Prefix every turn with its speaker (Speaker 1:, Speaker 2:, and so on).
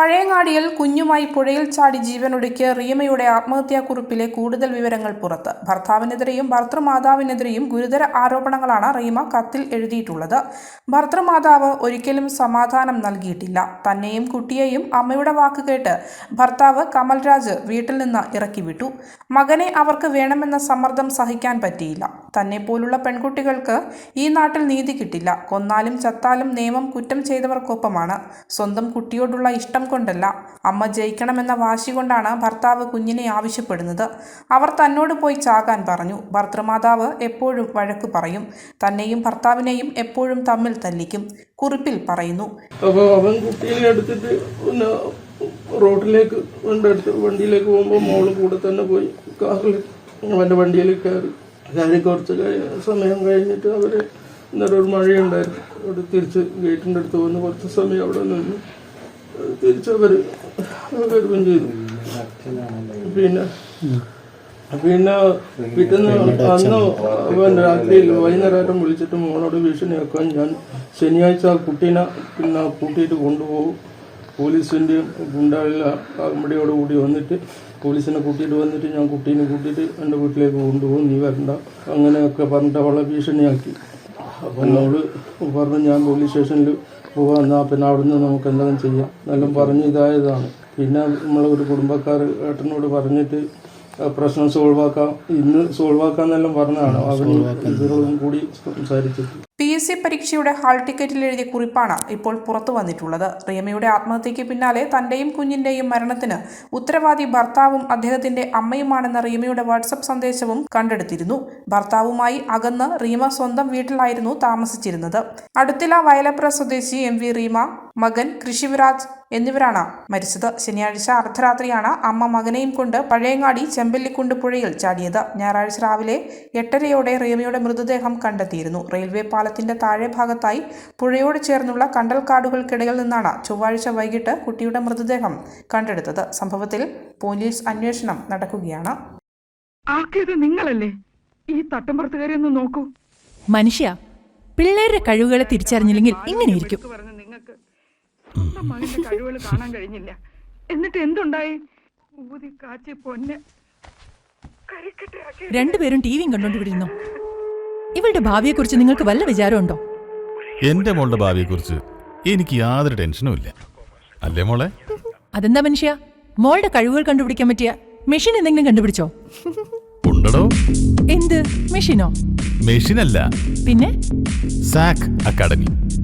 Speaker 1: പഴയങ്ങാടിയിൽ കുഞ്ഞുമായി പുഴയിൽ ചാടി ജീവനൊടുക്കിയ റീമയുടെ ആത്മഹത്യാക്കുറിപ്പിലെ കൂടുതൽ വിവരങ്ങൾ പുറത്ത്. ഭർത്താവിനെതിരെയും ഭർത്തൃമാതാവിനെതിരെയും ഗുരുതര ആരോപണങ്ങളാണ് റീമ കത്തിൽ എഴുതിയിട്ടുള്ളത്. ഭർത്തൃമാതാവ് ഒരിക്കലും സമാധാനം നൽകിയിട്ടില്ല. തന്നെയും കുട്ടിയെയും അമ്മയുടെ വാക്ക് കേട്ട് ഭർത്താവ് കമൽരാജ് വീട്ടിൽ നിന്ന് ഇറക്കി വിട്ടു മകനെ അവർക്ക് വേണമെന്ന സമ്മർദ്ദം സഹിക്കാൻ പറ്റിയില്ല. തന്നെ പോലുള്ള പെൺകുട്ടികൾക്ക് ഈ നാട്ടിൽ നീതി കിട്ടില്ല. കൊന്നാലും ചത്താലും നിയമം കുറ്റം ചെയ്തവർക്കൊപ്പമാണ്. സ്വന്തം കുട്ടിയോടുള്ള ഇഷ്ടം കൊണ്ടല്ല. അമ്മ ജയിക്കണമെന്ന വാശി കൊണ്ടാണ് ഭർത്താവ് കുഞ്ഞിനെ ആവശ്യപ്പെടുന്നത്. അവർ തന്നോട് പോയി ചാകാൻ പറഞ്ഞു. ഭർത്തൃമാതാവ് എപ്പോഴും വഴക്ക് പറയും. തന്നെയും ഭർത്താവിനെയും എപ്പോഴും തമ്മിൽ തല്ലിക്കും. കുറിപ്പിൽ പറയുന്നു.
Speaker 2: അവൻ കുട്ടിയെ എടുത്തിട്ട് റോഡിലേക്ക് കൊണ്ടെടുത്ത് വണ്ടിയിലേക്ക് പോകുമ്പോൾ മോൾ കൂടെ തന്നെ പോയി കാറിൽ അവന്റെ വണ്ടിയിൽ കയറി. കയറി കുറച്ച് സമയം കഴിഞ്ഞിട്ട് അവർ ഇന്നലെ ഒരു മഴയുണ്ടായിരുന്നു. അവിടെ തിരിച്ച് ഗേറ്റിന്റെ അടുത്ത് വന്ന് കുറച്ച് സമയം അവിടെ നിന്ന് തിരിച്ച് അവർ വരുകയും ചെയ്തു. പിന്നെ പിന്നെ പിറ്റേന്ന് അന്ന് അവൻ രാത്രിയിൽ വൈകുന്നേരം വിളിച്ചിട്ട് മോളോട് ഭീഷണിയാക്കാൻ ഞാൻ ശനിയാഴ്ച കുട്ടീനെ പിന്നെ കൂട്ടിയിട്ട് കൊണ്ടുപോകും. പോലീസിന്റെയും ഗുണ്ടാളിലെ അകമ്പടിയോട് കൂടി വന്നിട്ട് പോലീസിനെ കൂട്ടിയിട്ട് വന്നിട്ട് ഞാൻ കുട്ടീനെ കൂട്ടിയിട്ട് എന്റെ വീട്ടിലേക്ക് കൊണ്ടുപോകും നീ വരണ്ട. അങ്ങനെയൊക്കെ പറഞ്ഞിട്ട് അവളെ ഭീഷണിയാക്കി. അപ്പം അവൾ പറഞ്ഞു ഞാൻ പോലീസ് സ്റ്റേഷനിൽ പോകാം എന്നാൽ പിന്നെ അവിടുന്ന് നമുക്ക് എന്തെങ്കിലും ചെയ്യാം. എന്നെല്ലാം പറഞ്ഞ് ഇതായതാണ്. പിന്നെ നമ്മളൊരു കുടുംബക്കാർ ഏട്ടനോട് പറഞ്ഞിട്ട് പ്രശ്നം സോൾവാക്കാം ഇന്ന് സോൾവാക്കാം എന്നെല്ലാം പറഞ്ഞതാണ്. അവന് ഇതിനോടും കൂടി സംസാരിച്ചിട്ട്.
Speaker 1: എസ് സി പരീക്ഷയുടെ ഹാൾ ടിക്കറ്റിൽ എഴുതിയ കുറിപ്പാണ് ഇപ്പോൾ പുറത്തു വന്നിട്ടുള്ളത്. റീമയുടെ ആത്മഹത്യയ്ക്ക് പിന്നാലെ തന്റെയും കുഞ്ഞിന്റെയും മരണത്തിന് ഉത്തരവാദി ഭർത്താവും അദ്ദേഹത്തിന്റെ അമ്മയുമാണെന്ന റിയമയുടെ വാട്സപ്പ് സന്ദേശവും കണ്ടെടുത്തിരുന്നു. ഭർത്താവുമായി അകന്ന് റീമ സ്വന്തം വീട്ടിലായിരുന്നു താമസിച്ചിരുന്നത്. അടുത്തില വയലപ്ര സ്വദേശി എം വി റീമ മകൻ കൃഷിവിരാജ് എന്നിവരാണ് മരിച്ചത്. ശനിയാഴ്ച അർദ്ധരാത്രിയാണ് അമ്മ മകനെയും കൊണ്ട് പഴയങ്ങാടി ചെമ്പല്ലിക്കുണ്ട് പുഴയിൽ ചാടിയത്. ഞായറാഴ്ച രാവിലെ എട്ടരയോടെ റീമയുടെ മൃതദേഹം കണ്ടെത്തിയിരുന്നു. റെയിൽവേ പാലത്തിന്റെ താഴെ ഭാഗത്തായി പുഴയോട് ചേർന്നുള്ള കണ്ടൽക്കാടുകൾക്കിടയിൽ നിന്നാണ് ചൊവ്വാഴ്ച വൈകിട്ട് കുട്ടിയുടെ മൃതദേഹം കണ്ടെടുത്തത്. സംഭവത്തിൽ പോലീസ് അന്വേഷണം നടക്കുകയാണ്.
Speaker 3: ആക്കിയത് നിങ്ങളല്ലേ? ഈ തട്ടമ്പുറത്തുകാരി ഒന്ന് നോക്കൂ.
Speaker 4: മനുഷ്യ പിള്ളേരുടെ കഴിവുകളെ തിരിച്ചറിഞ്ഞില്ലെങ്കിൽ ഇങ്ങനെയിരിക്കും.
Speaker 3: സ്വന്തം മകന്റെ കഴിവുകൾ കാണാൻ കഴിഞ്ഞില്ല. എന്നിട്ട് എന്തുണ്ടായി? ഊതി കാച്ചി പൊന്നെ.
Speaker 4: രണ്ടുപേരും ടിവിയും കണ്ടോണ്ടിരുന്നു ഇവളുടെ ഭാവിയെക്കുറിച്ച് നിങ്ങൾക്ക് വല്ല വിചാരമുണ്ടോ?
Speaker 5: എന്റെ മോളുടെ ഭാവിയെക്കുറിച്ച് എനിക്ക് യാതൊരു ടെൻഷനും ഇല്ല. അല്ലേ മോളെ?
Speaker 4: അതെന്താ മനുഷ്യ? മോളുടെ കഴിവുകൾ കണ്ടുപിടിക്കാൻ പറ്റിയ മെഷീൻ എന്തെങ്കിലും കണ്ടുപിടിച്ചോ?
Speaker 5: ഉണ്ടടോ.
Speaker 4: എന്ത്? മെഷീനോ?
Speaker 5: മെഷീനല്ല.
Speaker 4: പിന്നെ?
Speaker 5: സാക് അക്കാഡമി.